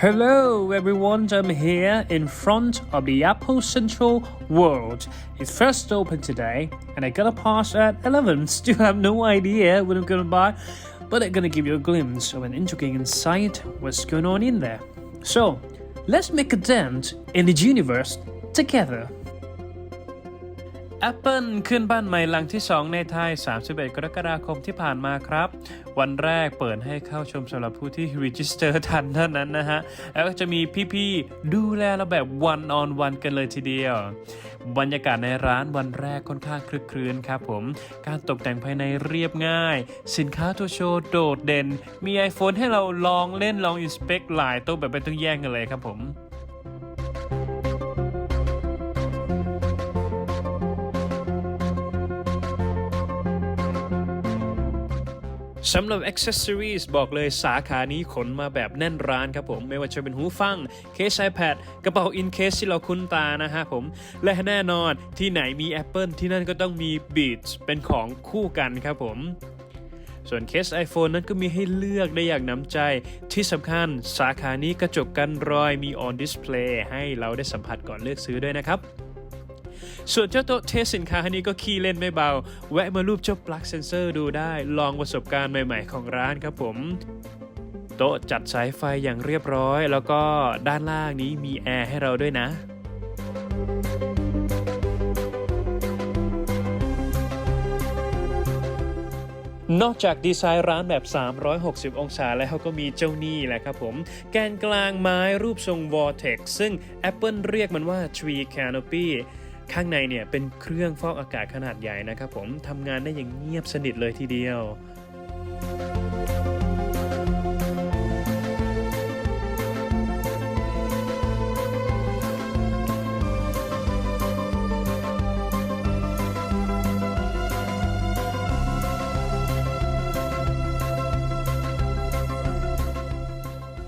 Hello everyone, I'm here in front of the Apple Central World. It's first open today and I got a pass at 11. Still have no idea what I'm gonna buy, but I'm gonna give you a glimpse of an intriguing insight what's going on in there. So, let's make a dent in the universe together. Apple ขึ้นบ้านใหม่หลังที่ 2 ในไทย 31 กรกฎาคมที่ผ่านมาครับ วันแรกเปิดให้เข้าชมสำหรับผู้ที่ register ทันเท่านั้นนะฮะ แล้วก็จะมีพี่ๆ ดูแลเราแบบ one on one กันเลยทีเดียว บรรยากาศในร้านวันแรกค่อนข้างคลึกครื้นครับผม การตกแต่งภายในเรียบง่าย สินค้าตัวโชว์โดดเด่น มี iPhone ให้เราลองเล่นลอง inspect หลายโต๊ะแบบไม่ต้องแย่งกันเลยครับผม สำหรับ accessories บอกเลยสาขานี้ขนมาแบบแน่นร้านครับผมไม่ว่าจะเป็นหูฟัง เคส iPad กระเป๋า in case ที่เราคุ้นตานะฮะผม และแน่นอนที่ไหนมี Apple ที่นั่นก็ต้องมี Beats เป็นของคู่กันครับผมส่วนเคส iPhone นั้นก็มีให้เลือกได้อย่างน้ำใจ ที่สำคัญสาขานี้กระจกกันรอยมี on display ให้เราได้สัมผัสก่อนเลือกซื้อด้วยนะครับ ส่วนเจ้าโต๊ะเทสสินค้านี้ก็ขี้เล่นไม่เบา แวะมารูปเจ้าปลั๊กเซนเซอร์ดูได้ ลองประสบการณ์ใหม่ๆของร้านครับผมโต๊ะจัดสายไฟอย่างเรียบร้อย แล้วก็ด้านล่างนี้มีแอร์ให้เราด้วยนะ นอกจากดีไซน์ร้านแบบ 360 องศาแล้วก็มีเจ้านี่แหละครับผม แกนกลางไม้รูปทรง Vortex ซึ่ง Apple เรียกมันว่า Tree Canopy ข้างในเนี่ยเป็นเครื่องฟอกอากาศขนาดใหญ่นะครับผมทำงานได้อย่างเงียบสนิทเลยทีเดียว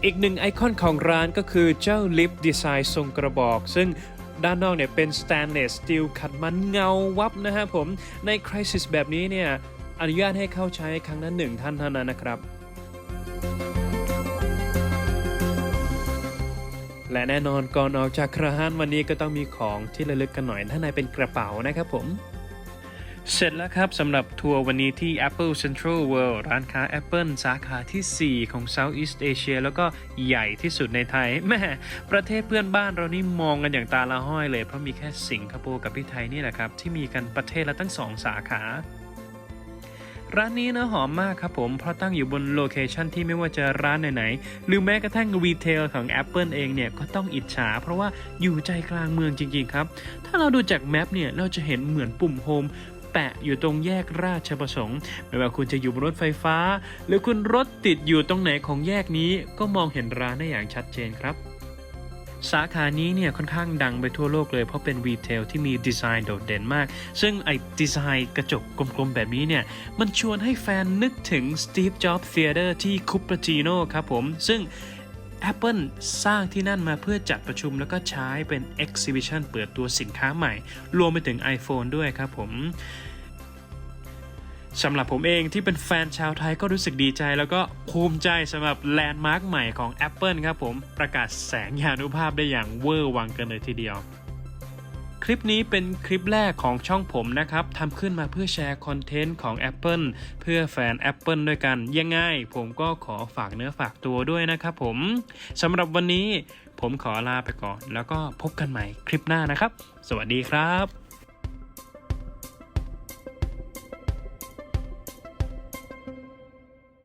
อีกหนึ่งไอคอนของร้านก็คือเจ้าลิฟต์ดีไซน์ทรงกระบอก ซึ่ง ด้านนอกเนี่ยเป็นสแตนเลสสตีลขัดมันเงาวับนะฮะผม ในคริสิสแบบนี้เนี่ยอนุญาตให้เข้าใช้ครั้งละหนึ่งท่านเท่านั้นนะครับและแน่นอนก่อนออกจากคราฮันวันนี้ก็ต้องมีของที่ระลึกกันหน่อยถ้าในเป็นกระเป๋านะครับผม เสร็จแล้วครับสำหรับทัวร์วันนี้ที่ Apple Central World ร้านค้า Apple สาขาที่ 4 ของ Southeast Asia แล้วก็ใหญ่ที่สุดในไทยแม่ประเทศเพื่อนบ้านเรานี่มองกันอย่างตาละห้อยเลย เพราะมีแค่สิงคโปร์กับที่ไทยนี่แหละครับ ที่มีกันประเทศละตั้ง 2 สาขาร้านนี้นะหอมมากครับผม เพราะตั้งอยู่บนโลเคชันที่ไม่ว่าจะร้านไหนๆหรือแม้กระทั่งรีเทลของ Apple เองเนี่ย ก็ต้องอิจฉา เพราะว่าอยู่ใจกลางเมืองจริงๆครับ ถ้าเราดูจากแมปเนี่ย เราจะเห็นเหมือนปุ่มโฮม แปะอยู่ตรงแยกราชประสงค์ ไม่ว่าคุณจะอยู่บนรถไฟฟ้า หรือคุณรถติดอยู่ตรงไหนของแยกนี้ ก็มองเห็นร้านได้อย่างชัดเจนครับสาขานี้เนี่ยค่อนข้างดังไปทั่วโลกเลยเพราะเป็นรีเทลที่มีดีไซน์โดดเด่นมาก ซึ่งไอ้ดีไซน์กระจกกลมๆ แบบนี้เนี่ย มันชวนให้แฟนนึกถึง Steve Jobs Theater ที่คุปป c จิโนครับผม ซึ่ง Apple สร้างที่นั่นมาเพื่อจัดประชุมแล้วก็ใช้เป็น Exhibition เปิดตัวสินค้าใหม่ รวมไปถึง iPhone ด้วยครับผมสำหรับผมเองที่เป็นแฟนชาวไทยก็รู้สึกดีใจแล้วก็ภูมิใจสำหรับแลนด์มาร์คใหม่ของ Apple ครับผมประกาศแสงยานุภาพได้อย่างเวอร์วังกันเลยทีเดียว คลิปนี้เป็นคลิปแรกของช่องผมนะครับทำขึ้นมาเพื่อแชร์คอนเทนต์ของ Apple เพื่อแฟน Apple ด้วยกันยังไงผมก็ขอฝากเนื้อฝากตัวด้วยนะครับผมสำหรับวันนี้ผมขอลาไปก่อน แล้วก็พบกันใหม่คลิปหน้านะครับ สวัสดีครับ